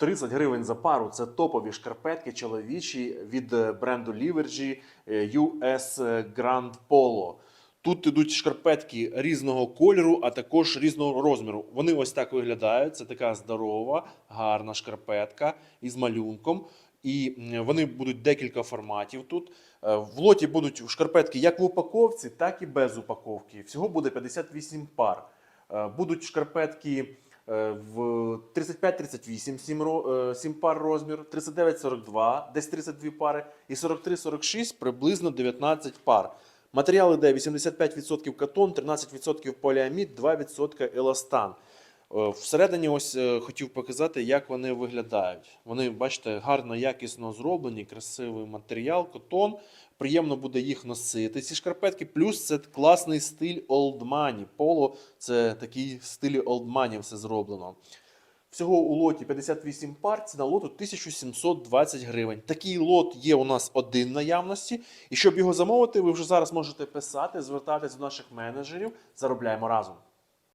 30 гривень за пару це топові шкарпетки чоловічі від е, бренду Livergy е, US Grand Polo. Тут ідуть шкарпетки різного кольору, а також різного розміру. Вони ось так виглядають. Це така здорова, гарна шкарпетка із малюнком. І вони будуть декілька форматів тут. Е, В лоті будуть шкарпетки як в упаковці, так і без упаковки. Всього буде 58 пар. Е, Будуть шкарпетки е, в 35-38 7, ро- е, 7 пар розмір, 39-42, десь 32 пари, і 43-46 приблизно 19 пар. Матеріал іде 85% катон, 13% поліамід, 2% еластан. Е, Всередині ось е, хотів показати, як вони виглядають. Вони, бачите, гарно, якісно зроблені, красивий матеріал, котон. Приємно буде їх носити. Ці шкарпетки. Плюс це класний стиль Old Money. Поло це такий стилі Money все зроблено. Всього у лоті 58 пар, ціна лоту 1720 гривень. Такий лот є у нас один наявності. І щоб його замовити, ви вже зараз можете писати, звертатись до наших менеджерів. Заробляємо разом.